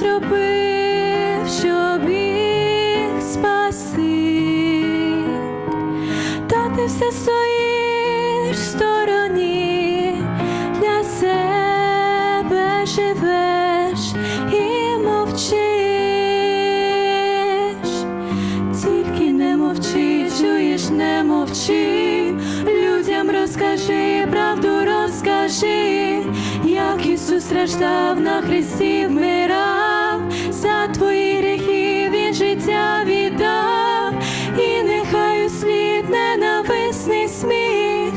зробив, щоб їх спасти? Та ти все стоїш в стороні, для себе живеш і мовчиш, тільки не мовчи, чуєш, не мовчи, людям розкажи, правду розкажи, як Ісус страждав на хресті вмирав, за твої гріхи він життя віддав, і нехай услід ненависний сміх,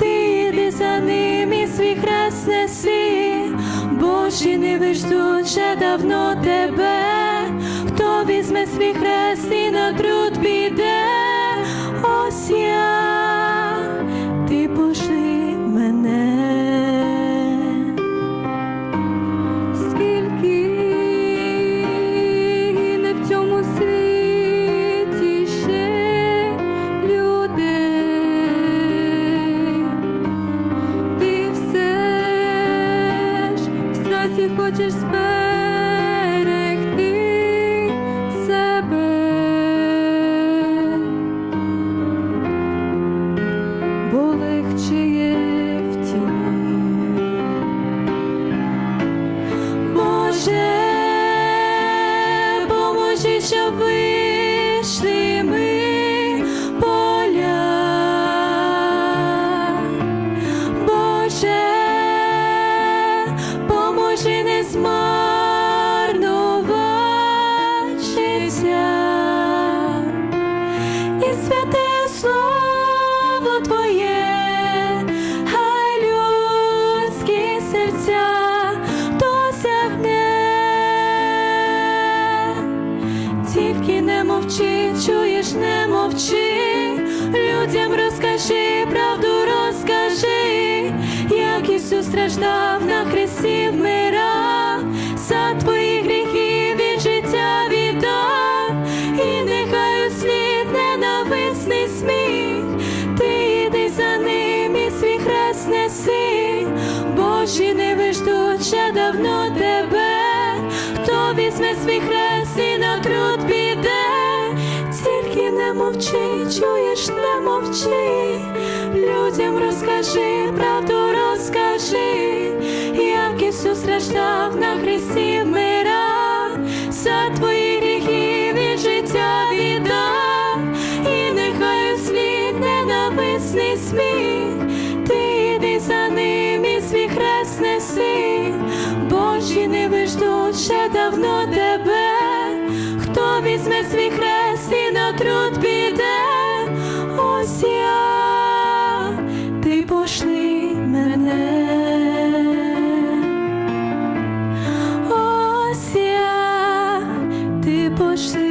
ти йди за ним і свій хрест неси, Божі не виждуть вже давно тебе, хто візьме свій хрест і на труд піде, зберегти себе. Бо життя. І святе слово Твоє, хай людські серця досягне, тільки не мовчи, чуєш, не мовчи, людям розкажи, правду розкажи, як Ісус страждав на хресті вмирав, ще давно тебе, хто візьме свій хрест і на труд піде, тільки не мовчи, чуєш, не мовчи, людям розкажи, правду розкажи, як Ісус страждав на хресті вмирав, за твої гріхи він життя віддав, і нехай услід ненависний сміх, напевно, тебе, хто візьме свій хрест і на труд піде, ось я, ти пошли мене, ось я, ти пошли.